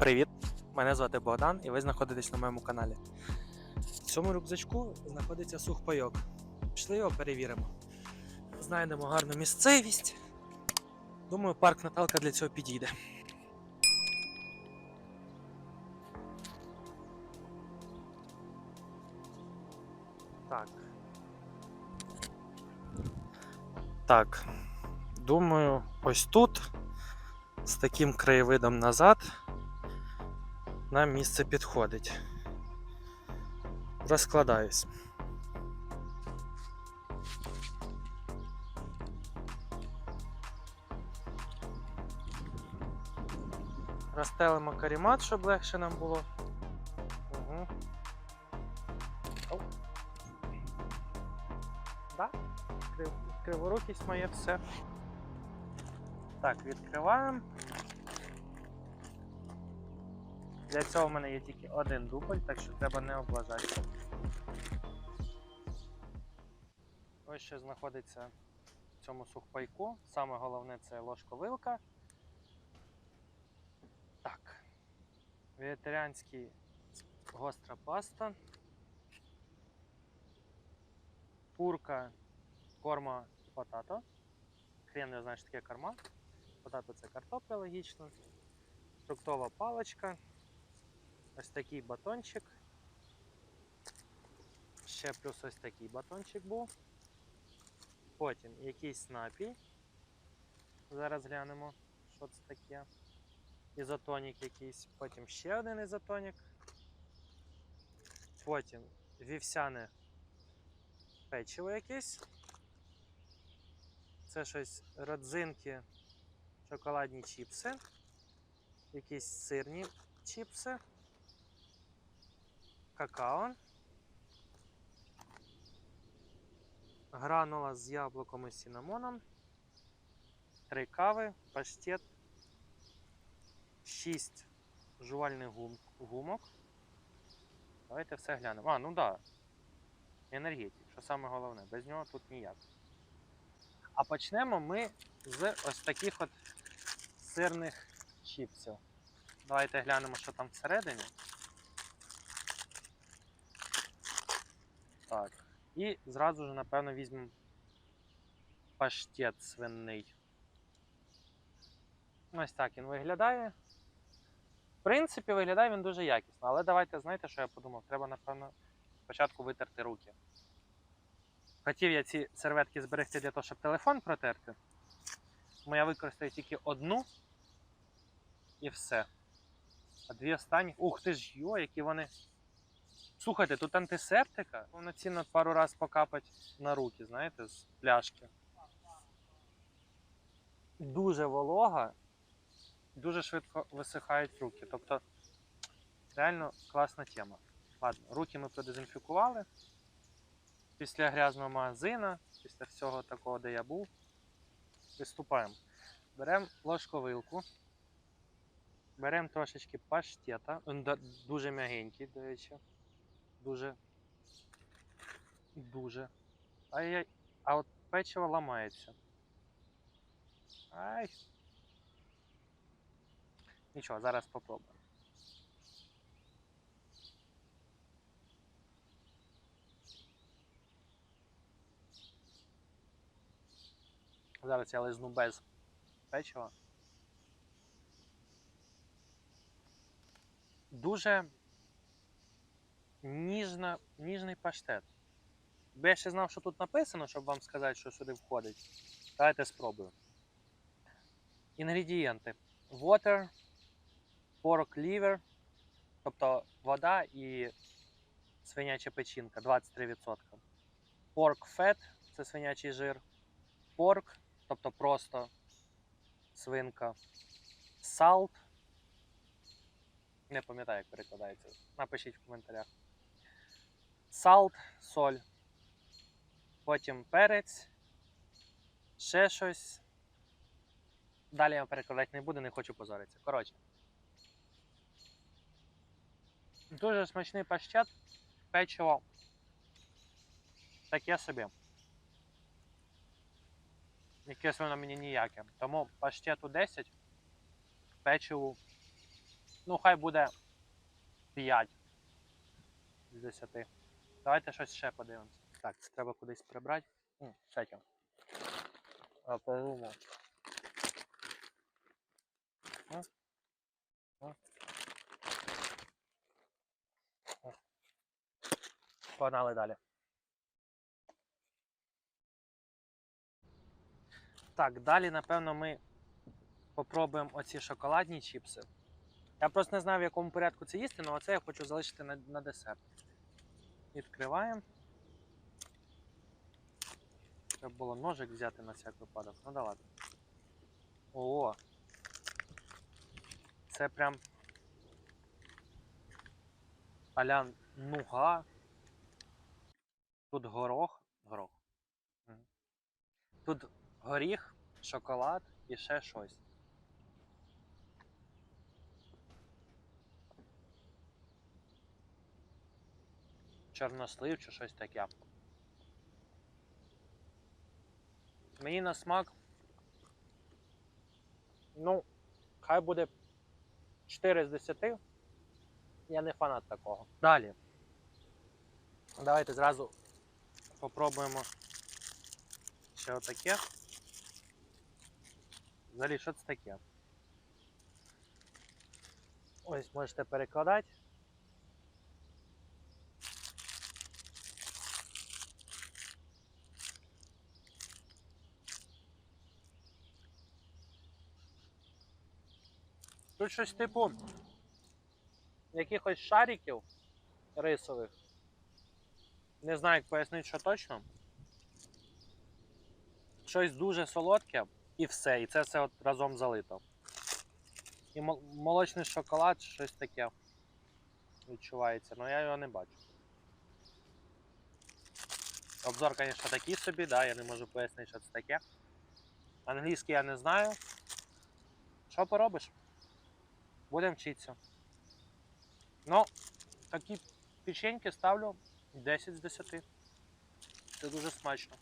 Привіт! Мене звати Богдан і ви знаходитесь на моєму каналі. В цьому рюкзачку знаходиться сухпайок. Пішли його перевіримо. Знайдемо гарну місцевість. Думаю, парк Наталка для цього підійде. Так. Так. Думаю, ось тут, з таким краєвидом назад, нам місце підходить. Розкладаюсь. Розстелимо карімат, щоб легше нам було. Угу. Оу. Да? Крив... Криворукість моє все. Так, відкриваємо. Для цього в мене є тільки один дубль, так що треба не облажати. Ось що знаходиться в цьому сухпайку. Саме головне це ложко-вилка. Так. Вегетаріанський гостра паста. Пурка корма потато. Хрен не знає, що таке корма. Потато це картопля, логічно. Фруктова паличка. Ось такий батончик. Ще плюс ось такий батончик був. Потім якийсь напій. Зараз глянемо, що це таке. Ізотонік якийсь. Потім ще один ізотонік. Потім вівсяне печиво якесь. Це щось родзинки, шоколадні чіпси, якісь сирні чіпси, какао, гранула з яблуком і сінамоном, три кави, паштет, шість жувальних гум- гумок. Давайте все глянемо. А, ну так. Да. Енергетик, що саме головне, без нього тут ніяк. А почнемо ми з ось таких от сирних чіпсів. Давайте глянемо, що там всередині. Так. І зразу ж, напевно, візьмемо паштет свиний. Ось так він виглядає. В принципі, виглядає він дуже якісно, але давайте знаєте, що я подумав? Треба, напевно, спочатку витерти руки. Хотів я ці серветки зберегти для того, щоб телефон протерти. Тому я використаю тільки одну і все. А дві останні. Ух ти ж, йо, які вони. Слухайте, тут антисептика. Повноцінно пару раз покапати на руки, знаєте, з пляшки. Дуже волога, дуже швидко висихають руки. Тобто, реально класна тема. Ладно, руки ми продезінфікували після грязного магазина, після всього такого, де я був, приступаємо. Беремо ложку-вилку, беремо трошечки паштета, дуже м'ягенький, до речі. Дуже. Дуже. Ай-яй. А от печиво ламається. Ай. Нічого, зараз попробуємо. Зараз я лизну без печива. Дуже ніжна, ніжний паштет. Бо я ще знав, що тут написано, щоб вам сказати, що сюди входить. Давайте спробую. Інгредієнти: water, pork liver, тобто вода і свиняча печінка 23%. Pork fat це свинячий жир. Pork, тобто просто свинка. Salt. Не пам'ятаю, як перекладається. Напишіть в коментарях. Salt, соль. Потім перець. Ще щось. Далі я перекладати не буду, не хочу позоритися. Коротше. Дуже смачний паштет. Печиво. Таке собі. Якесь воно мені ніяке. Тому паштету 10, печиву Ну, хай буде 5 з 10. Давайте щось ще подивимося. Так, це треба кудись прибрати. М, Кстати. А, подумав. М, м. О. Погнали далі. Так, далі, напевно, ми попробуємо оці шоколадні чіпси. Я просто не знаю, в якому порядку це їсти, але оце я хочу залишити на, на десерт. Відкриваємо. Треба було ножик взяти на всяк випадок. Ну да ладно. О! Це прям аля нуга. Тут горох. Горох. Тут горіх, шоколад і ще щось. Чорнослив чи щось таке. Мені на смак. Ну, хай буде 4 з 10. Я не фанат такого. Далі. Давайте зразу попробуємо ще отаке. Взагалі, що це таке? Ось можете перекладати. Тут щось типу якихось шариків рисових. Не знаю, як пояснити, що точно. Щось дуже солодке і все. І це все от разом залито. І молочний шоколад, щось таке відчувається, але я його не бачу. Обзор, звісно, такий собі, да, я не можу пояснити, що це таке. Англійський я не знаю. Що поробиш? Будемо вчитися. Ну, такі печеньки ставлю 10 з 10. Це дуже смачно.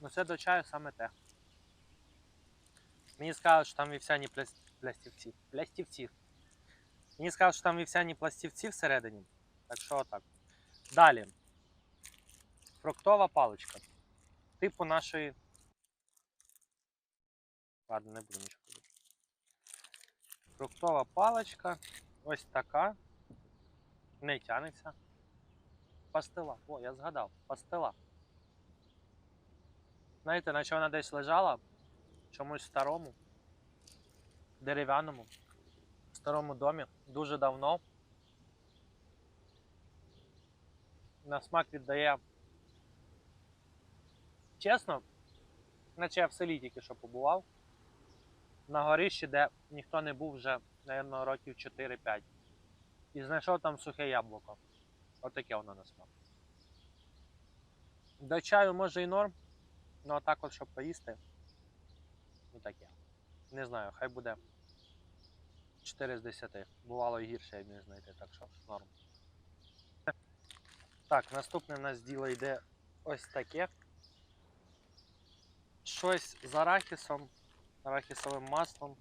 Ну це до чаю саме те. Мені сказали, що там вівсяні пляс- плястівці. Плястівці. Мені сказали, що там вівсяні пластівці всередині. Так що отак. Далі. Фруктова паличка. Типу нашої. Ладно, не буду нічого. Фруктова паличка. Ось така. Не тянеться. Пастила. О, я згадав. Пастила. Знаєте, наче вона десь лежала чомусь старому, дерев'яному, старому домі дуже давно. На смак віддає. Чесно, наче я в селі тільки що побував. На горищі, де ніхто не був вже, мабуть, років 4-5. І знайшов там сухе яблуко. Отаке воно на смак. До чаю може і норм. Ну а так от, щоб поїсти. Ну таке. Не знаю, хай буде 4 з 10. Бувало і гірше, як міг знайти, так що норм. Так, наступне в нас діло йде ось таке. Щось з арахісом, арахісовим маслом.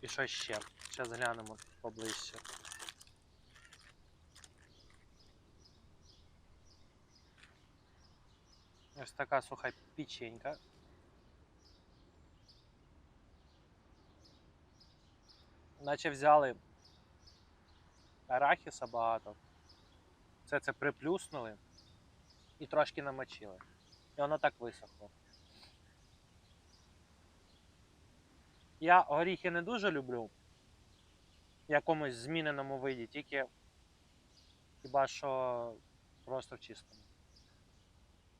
І щось ще. Зараз глянемо поближче. Ось така суха печенька. Наче взяли арахіса багато. Все це приплюснули і трошки намочили. І воно так висохло. Я горіхи не дуже люблю в якомусь зміненому виді, тільки хіба що просто в чистому.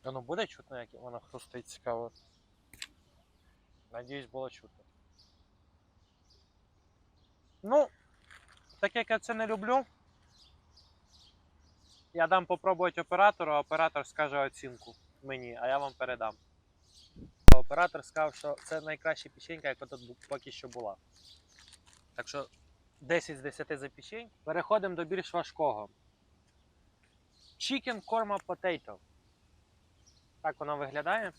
Воно буде чутно, як воно хрустить цікаво. Надіюсь, було чутно. Ну, так як я це не люблю, я дам попробувати оператору, а оператор скаже оцінку мені, а я вам передам. Оператор сказав, що це найкраща печенька, яка тут поки що була. Так що 10 з 10 за печень. Переходимо до більш важкого. Chicken Korma Potato. Так воно виглядає.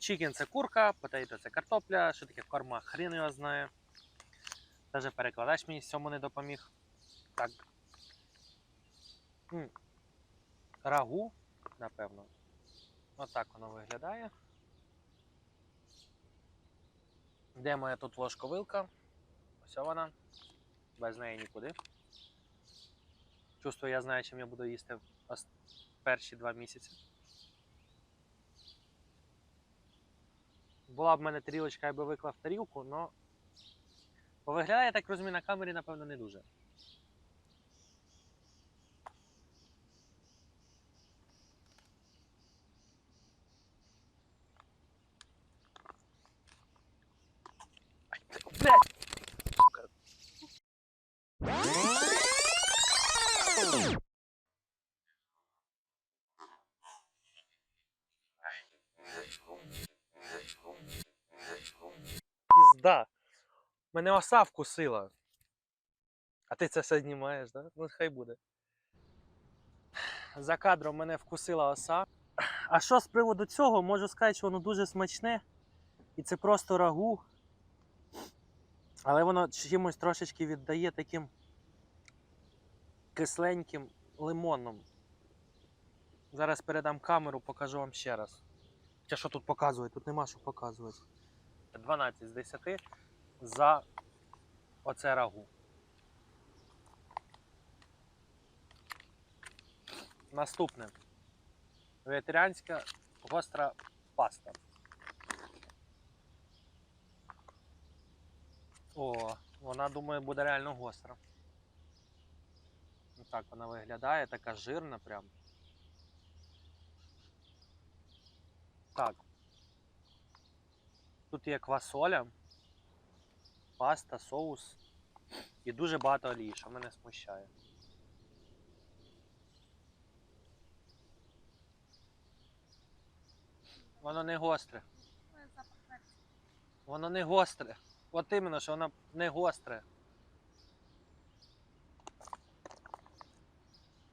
Chicken це курка, potato це картопля, що таке корма, хрін його знає. Даже перекладач мені з цьому не допоміг. Так. Рагу, напевно. Отак воно виглядає. Де моя тут ложковилка? Ось вона. Без неї нікуди. Чувствую, я знаю, чим я буду їсти перші два місяці. Була б в мене тарілочка, я би виклав тарілку, але виглядає, я так розумію, на камері, напевно, не дуже. Пізда. Мене оса вкусила. А ти це все знімаєш? Да? Ну, хай буде. За кадром мене вкусила оса. А що з приводу цього, можу сказати, що воно дуже смачне. І це просто рагу. Але воно чимось трошечки віддає таким кисленьким лимоном. Зараз передам камеру, покажу вам ще раз. Хоча що тут показує? Тут нема що показувати. 12 з 10 за оце рагу. Наступне. Вегетаріанська гостра паста. О, вона, думаю, буде реально гостра. Так вона виглядає, така жирна прям. Так. Тут є квасоля, паста, соус і дуже багато олії, що мене смущає. Воно не гостре. Воно не гостре. От іменно, що воно не гостре.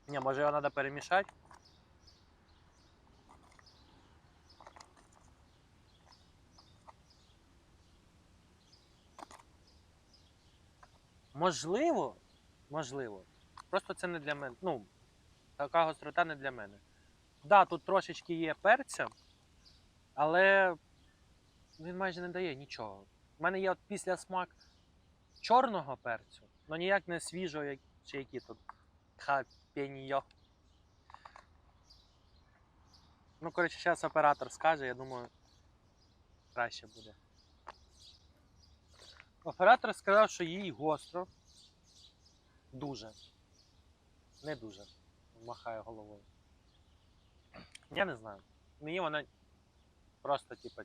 Ні, може його треба перемішати. Можливо, можливо. Просто це не для мене. Ну, така гострота не для мене. Так, да, тут трошечки є перця, але він майже не дає нічого. У мене є от після смак чорного перцю, але ніяк не свіжого, як, чи які тут хапеньо. Ну, коротше, зараз оператор скаже, я думаю, краще буде. Оператор сказав, що їй гостро. Дуже. Не дуже. Махає головою. Я не знаю. Мені вона просто, типу,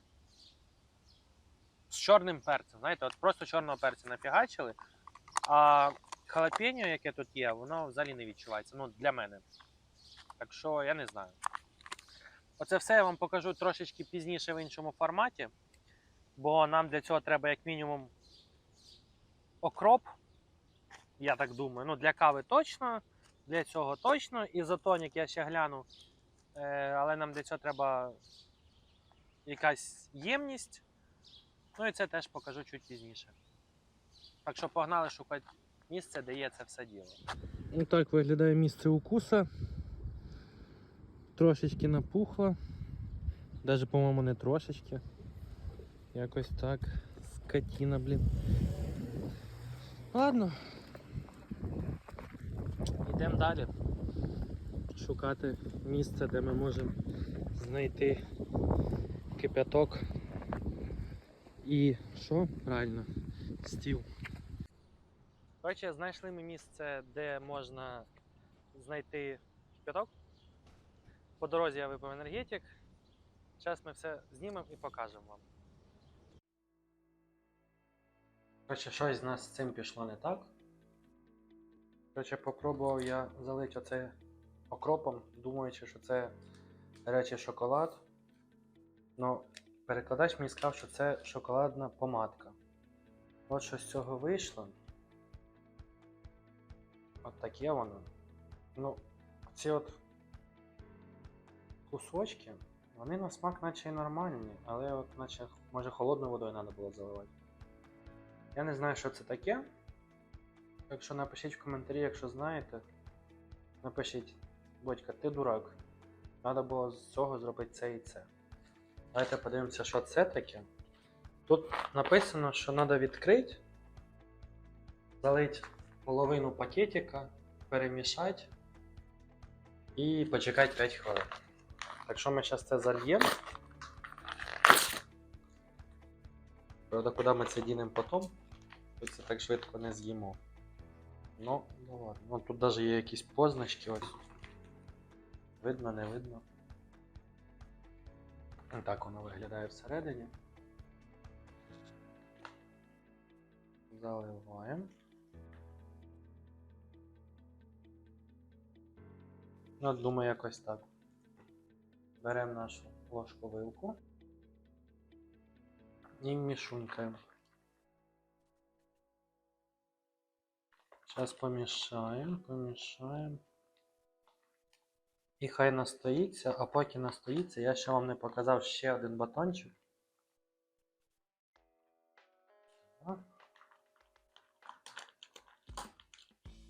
чорним перцем. Знаєте, от просто чорного перця нафігачили, а халапеньо, яке тут є, воно взагалі не відчувається. Ну, для мене. Так що я не знаю. Оце все я вам покажу трошечки пізніше в іншому форматі, бо нам для цього треба як мінімум окроп. Я так думаю. Ну, для кави точно, для цього точно. Ізотонік я ще гляну. Е, але нам для цього треба якась ємність. Ну і це теж покажу чуть пізніше. Так що погнали шукати місце, де є це все діло. Ну так виглядає місце укуса. Трошечки напухло. Даже, по-моєму, не трошечки. Якось так. Скотіна, блін. Ладно. Йдемо далі. Шукати місце, де ми можемо знайти кипяток. І що? Правильно, стіл. Коротше, знайшли ми місце, де можна знайти кипяток. По дорозі я випив енергетик. Зараз ми все знімемо і покажемо вам. Коротше, щось з нас з цим пішло не так. Коротше, попробував я залити оце окропом, думаючи, що це речі шоколад. Ну, перекладач мені сказав, що це шоколадна помадка. От що з цього вийшло. От таке воно. Ну, ці от кусочки, вони на смак наче і нормальні, але от наче може холодною водою треба було заливати. Я не знаю, що це таке. Так що напишіть в коментарі, якщо знаєте. Напишіть, Бодька, ти дурак. Треба було з цього зробити це і це. Давайте подивимося, що це таке. Тут написано, що треба відкрити, залити половину пакетика, перемішати і почекати 5 хвилин. Так що ми зараз це зальємо. Правда, куди ми це дінемо потім, то це так швидко не з'їмо. Ну, ну ладно. Ну, тут навіть є якісь позначки ось. Видно, не видно. Так воно виглядає всередині. Заливаємо. Ну, думаю, якось так. Беремо нашу ложку вилку і мішунькаємо. Зараз помішаємо, помішаємо. І хай настоїться, а поки настоїться, я ще вам не показав ще один батончик. Так.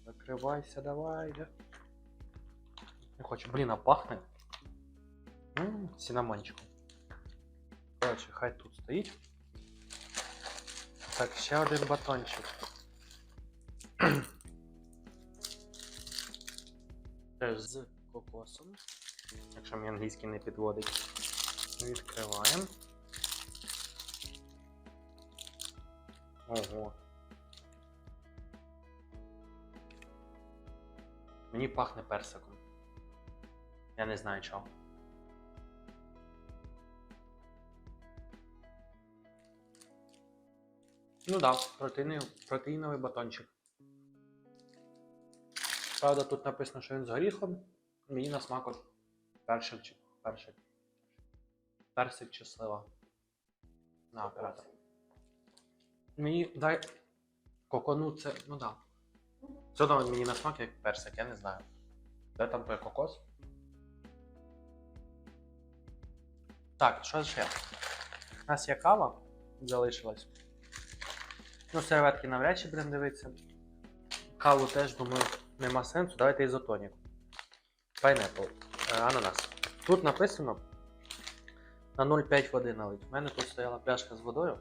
Закривайся, давай. да. Не хочу, блін, а пахне. М, Цинамончиком. Коротше, хай тут стоїть. Так, ще один батончик. Теж з кокосом. Якщо мій англійський не підводить. Відкриваємо. Ого. Мені пахне персиком. Я не знаю чого. Ну да, протеїновий, протеїновий батончик. Правда, тут написано, що він з горіхом. Мені на смак от першик чи першик. Персик чи. На оператор. Мені дай. Кокону це. Ну да. Все одно мені на смак як персик, я не знаю. Де там той кокос? Так, що ще? У нас є кава залишилась. Ну, серветки навряд чи будемо дивитися. Каву теж, думаю, нема сенсу. Давайте ізотонік. Pineapple. Е, ананас. Тут написано на 0,5 води налить. У мене тут стояла пляшка з водою.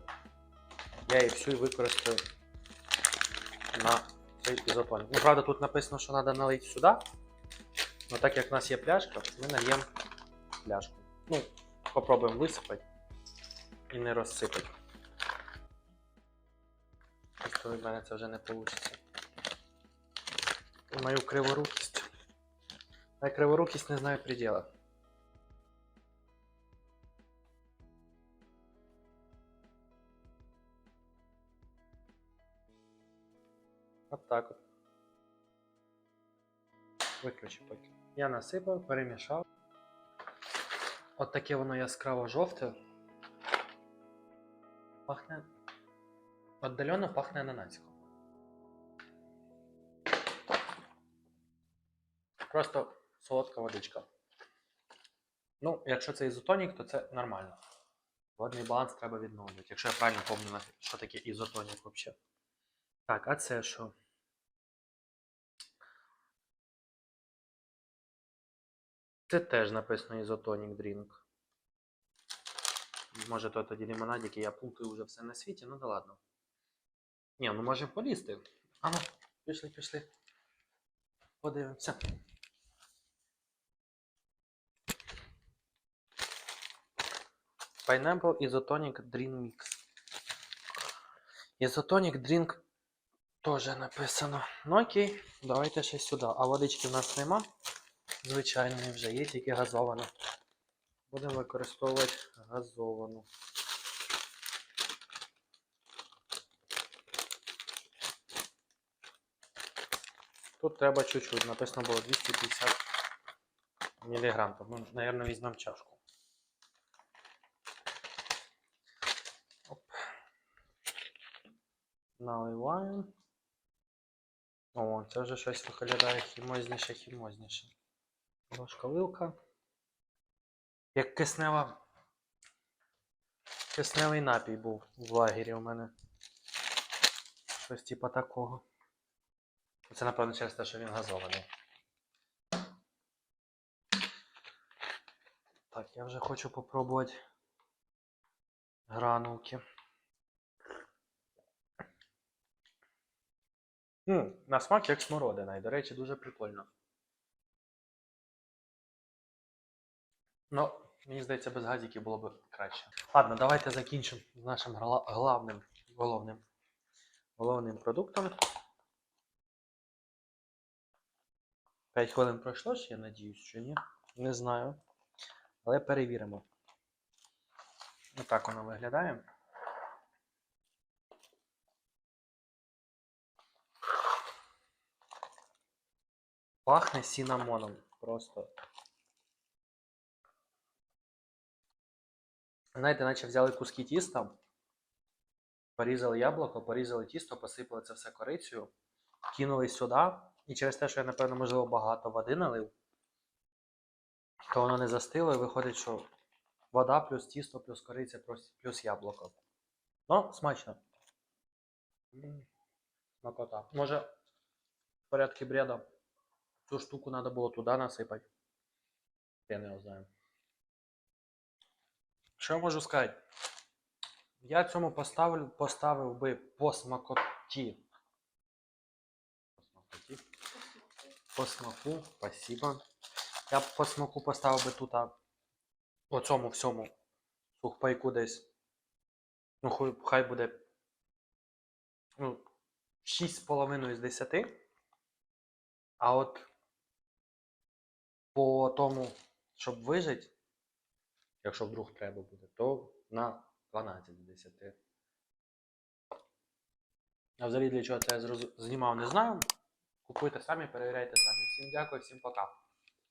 Я її всю використаю на цей ізотонік. Ну, правда, тут написано, що треба налити сюди. Ну так як в нас є пляшка, ми нальємо пляшку. Ну, попробуємо висипати і не розсипати. Просто в мене це вже не вийде. Мою криворукість. А я криворукість не знаю приділа. От так от. Виключи поки. Я насипав, перемішав. От таке воно яскраво жовте. Пахне. Отдалено пахне ананасиком. Просто солодка водичка. Ну, якщо це ізотонік, то це нормально. Водний баланс треба відновлювати, якщо я правильно пам'ятаю, що таке ізотонік взагалі. Так, а це що? Це теж написано ізотонік дрінк. Може то тоді лимонадик, і я плутаю вже все на світі, ну да ладно. Ні, ну можемо полізти. А ну, пішли, пішли. Подивимося. Pineapple Isotonic Drink Mix. Isotonic Drink теж написано. Ну окей, давайте ще сюди. А водички в нас нема. Звичайної вже є, тільки газована. Будемо використовувати газовану. Тут треба чуть-чуть, написано було 250 мг. Ну, наверное, візьмемо чашку. Наливаємо. О, це вже щось виглядає хімозніше, хімозніше. Ложка вилка. Як киснева. Кисневий напій був в лагері у мене. Щось типа такого. Це, напевно, через те, що він газований. Так, я вже хочу попробувати гранулки. М, на смак як смородина, і, до речі, дуже прикольно. Ну, мені здається, без газиків було б краще. Ладно, давайте закінчимо з нашим гла- главним, головним, головним продуктом. 5 хвилин пройшло я надіюсь, що ні. Не знаю. Але перевіримо. Отак воно виглядає. Пахне сінамоном. Просто. Знаєте, наче взяли куски тіста, порізали яблуко, порізали тісто, посипали це все корицею, кинули сюди. І через те, що я, напевно, можливо, багато води налив, то воно не застило і виходить, що вода плюс тісто, плюс кориця, плюс, яблуко. Ну, смачно. М, Смакота. Може, в порядку бреда цю штуку треба було туди насипати. Я не знаю. Що я можу сказати? Я цьому поставлю, поставив би по смакоті. По смакоті. По смаку, спасибо. Я по смаку поставив би тут по цьому всьому сухпайку десь. Ну, хай, хай буде ну, 6,5 з 10. А от по тому, щоб вижити, якщо вдруг треба буде, то на 12 з 10. А взагалі для чого це я знімав, не знаю. Купуйте самі, перевіряйте самі. Всім дякую, всім пока.